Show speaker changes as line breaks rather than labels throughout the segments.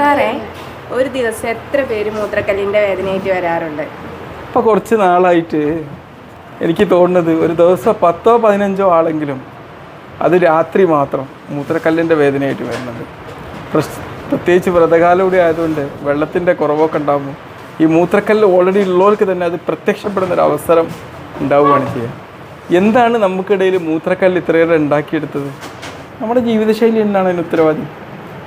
സാറേ ഒരു ദിവസം എത്ര പേര് മൂത്രക്കല്ലിന്റെ വേദനയായിട്ട് വരാറുണ്ട്?
ഇപ്പോൾ കുറച്ച് നാളായിട്ട് എനിക്ക് തോന്നുന്നത് ഒരു ദിവസം പത്തോ പതിനഞ്ചോ ആളെങ്കിലും അത് രാത്രി മാത്രം മൂത്രക്കല്ലിന്റെ വേദനയായിട്ട് വരുന്നുണ്ട്. പ്രത്യേകിച്ച് വ്രതകാലം കൂടി ആയതുകൊണ്ട് വെള്ളത്തിന്റെ കുറവൊക്കെ ഉണ്ടാകുമ്പോൾ ഈ മൂത്രക്കല്ല് ഓൾറെഡി ഉള്ളവർക്ക് തന്നെ അത് പ്രത്യക്ഷപ്പെടുന്ന ഒരു അവസരം ഉണ്ടാവുകയാണ് ചെയ്യുക എന്താണ് നമുക്കിടയിൽ മൂത്രക്കല്ല് ഇത്രയേറെ ഉണ്ടാക്കിയെടുത്തത്? നമ്മുടെ ജീവിതശൈലി എന്താണ് അതിന് ഉത്തരവാദി?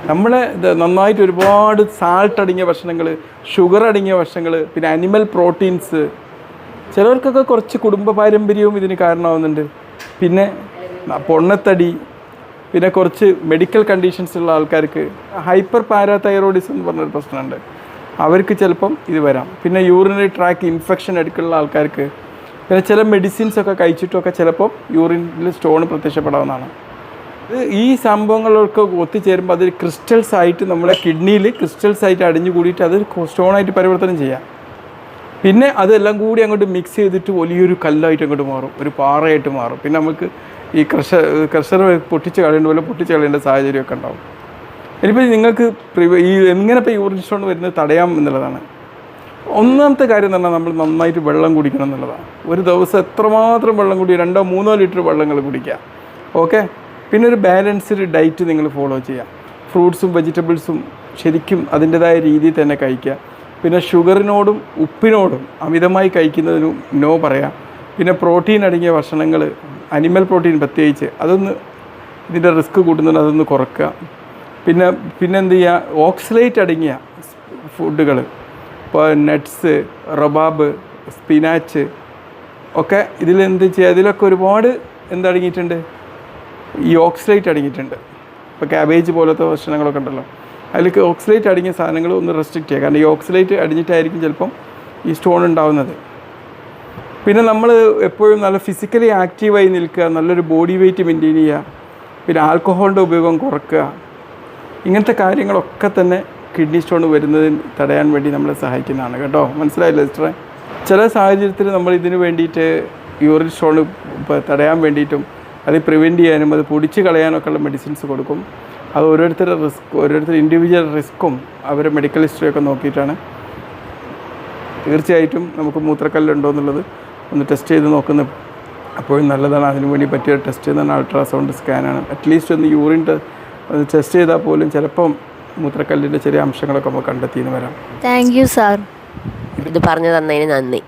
നമ്മളെ നന്നായിട്ട് ഒരുപാട് സാൾട്ട് അടങ്ങിയ ഭക്ഷണങ്ങൾ ഷുഗർ അടങ്ങിയ ഭക്ഷണങ്ങൾ പിന്നെ അനിമൽ പ്രോട്ടീൻസ് ചിലവർക്കൊക്കെ കുറച്ച് കുടുംബ പാരമ്പര്യവും ഇതിന് കാരണമാവുന്നുണ്ട്. പിന്നെ പൊണ്ണത്തടി പിന്നെ കുറച്ച് മെഡിക്കൽ കണ്ടീഷൻസ് ഉള്ള ആൾക്കാർക്ക് ഹൈപ്പർ പാരാതൈറോയിഡിസം എന്ന് പറഞ്ഞൊരു പ്രശ്നമുണ്ട്. അവർക്ക് ചിലപ്പം ഇത് വരാം. പിന്നെ യൂറിനറി ട്രാക്ക് ഇൻഫെക്ഷൻ എടുക്കുന്ന ആൾക്കാർക്ക് പിന്നെ ചില മെഡിസിൻസ് ഒക്കെ കഴിച്ചിട്ടൊക്കെ ചിലപ്പം യൂറിനിൽ സ്റ്റോൺ പ്രത്യക്ഷപ്പെടാവുന്നതാണ്. ഈ സംഭവങ്ങളൊക്കെ ഒത്തുചേരുമ്പോൾ അതൊരു ക്രിസ്റ്റൽസ് ആയിട്ട് നമ്മുടെ കിഡ്നിയിൽ ക്രിസ്റ്റൽസ് ആയിട്ട് അടിഞ്ഞു കൂടിയിട്ട് അത് സ്റ്റോണായിട്ട് പരിവർത്തനം ചെയ്യാം. പിന്നെ അതെല്ലാം കൂടി അങ്ങോട്ട് മിക്സ് ചെയ്തിട്ട് വലിയൊരു കല്ലായിട്ട് അങ്ങോട്ട് മാറും. ഒരു പാറയായിട്ട് മാറും. പിന്നെ നമുക്ക് ഈ ക്രഷർ ക്രഷർ പൊട്ടിച്ച് കളയേണ്ട പോലെ പൊട്ടിച്ച് കളയേണ്ട സാഹചര്യമൊക്കെ ഉണ്ടാവും. ഇനിയിപ്പോൾ നിങ്ങൾക്ക് ഈ എങ്ങനെ ഇപ്പോൾ യൂറിൻ സ്റ്റോൺ വരുന്നത് തടയാം എന്നുള്ളതാണ്. ഒന്നാമത്തെ കാര്യം പറഞ്ഞാൽ നമ്മൾ നന്നായിട്ട് വെള്ളം കുടിക്കണം എന്നുള്ളതാണ്. ഒരു ദിവസം എത്രമാത്രം വെള്ളം കുടി രണ്ടോ മൂന്നോ ലിറ്റർ വെള്ളങ്ങൾ കുടിക്കുക. ഓക്കെ? പിന്നെ ഒരു ബാലൻസ്ഡ് ഡയറ്റ് നിങ്ങൾ ഫോളോ ചെയ്യുക ഫ്രൂട്ട്സും വെജിറ്റബിൾസും ശരിക്കും അതിന്റെതായ രീതിയിൽ തന്നെ കഴിക്കുക. പിന്നെ ഷുഗറിനോടും ഉപ്പിനോടും അമിതമായി കഴിക്കുന്നതിനും നോ പറയാം. പിന്നെ പ്രോട്ടീൻ അടങ്ങിയ ഭക്ഷണങ്ങൾ അനിമൽ പ്രോട്ടീൻ പ്രത്യേകിച്ച് അതൊന്ന് ഇതിന്റെ റിസ്ക് കൂട്ടുന്നുണ്ട് അതൊന്ന് കുറക്കുക. പിന്നെ പിന്നെ എന്ത് ചെയ്യുക ഓക്സലേറ്റ് അടങ്ങിയ ഫുഡുകൾ ഇപ്പോൾ നട്ട്സ് റബാബ് സ്പിനാച്ച് ഒക്കെ ഇതിൽ എന്ത് ചെയ്യുക ഇതിലൊക്കെ ഒരുപാട് എന്തടങ്ങിയിട്ടുണ്ട് ഈ ഓക്സിലേറ്റ് അടങ്ങിയിട്ടുണ്ട്. ഇപ്പോൾ ക്യാബേജ് പോലത്തെ ഭക്ഷണങ്ങളൊക്കെ ഉണ്ടല്ലോ. അതിലേക്ക് ഓക്സലേറ്റ് അടങ്ങിയ സാധനങ്ങൾ ഒന്ന് റെസ്ട്രിക്റ്റ് ചെയ്യുക. കാരണം ഈ ഓക്സലേറ്റ് അടിഞ്ഞിട്ടായിരിക്കും ചിലപ്പം ഈ സ്റ്റോൺ ഉണ്ടാവുന്നത്. പിന്നെ നമ്മൾ എപ്പോഴും നല്ല ഫിസിക്കലി ആക്റ്റീവായി നിൽക്കുക നല്ലൊരു ബോഡി വെയിറ്റ് മെയിന്റെയിൻ ചെയ്യുക പിന്നെ ആൽക്കഹോളിന്റെ ഉപയോഗം കുറക്കുക. ഇങ്ങനത്തെ കാര്യങ്ങളൊക്കെ തന്നെ കിഡ്നി സ്റ്റോൺ വരുന്നത് തടയാൻ വേണ്ടി നമ്മളെ സഹായിക്കുന്നതാണ് കേട്ടോ. മനസ്സിലായില്ലേ സിസ്റ്ററെ ചില സാഹചര്യത്തിൽ നമ്മൾ ഇതിന് വേണ്ടിയിട്ട് യൂറിൻ സ്റ്റോൺ തടയാൻ വേണ്ടിയിട്ടും അത് പ്രിവെന്റ് ചെയ്യാനും അത് പൊടിച്ച് കളയാനൊക്കെ ഉള്ള മെഡിസിൻസ് കൊടുക്കും. അത് ഓരോരുത്തരുടെ റിസ്ക് ഓരോരുത്തർ ഇൻഡിവിജ്വൽ റിസ്ക്കും അവരെ മെഡിക്കൽ ഹിസ്റ്ററിയൊക്കെ നോക്കിയിട്ടാണ്. തീർച്ചയായിട്ടും നമുക്ക് മൂത്രക്കല്ലുണ്ടോ എന്നുള്ളത് ഒന്ന് ടെസ്റ്റ് ചെയ്ത് നോക്കുന്ന അപ്പോഴും നല്ലതാണ്. അതിനു വേണ്ടി പറ്റിയ ടെസ്റ്റ് എന്ന് പറഞ്ഞാൽ അൾട്രാസൗണ്ട് സ്കാനാണ് അറ്റ്ലീസ്റ്റ് ഒന്ന് യൂറിൻ ടെസ്റ്റ് ചെയ്താൽ പോലും ചിലപ്പം മൂത്രക്കല്ലിന്റെ ചെറിയ അംശങ്ങളൊക്കെ നമുക്ക് കണ്ടെത്തിയെന്ന് വരാം.
താങ്ക് യു സാർ
ഇത് പറഞ്ഞു തന്നതിന് നന്ദി.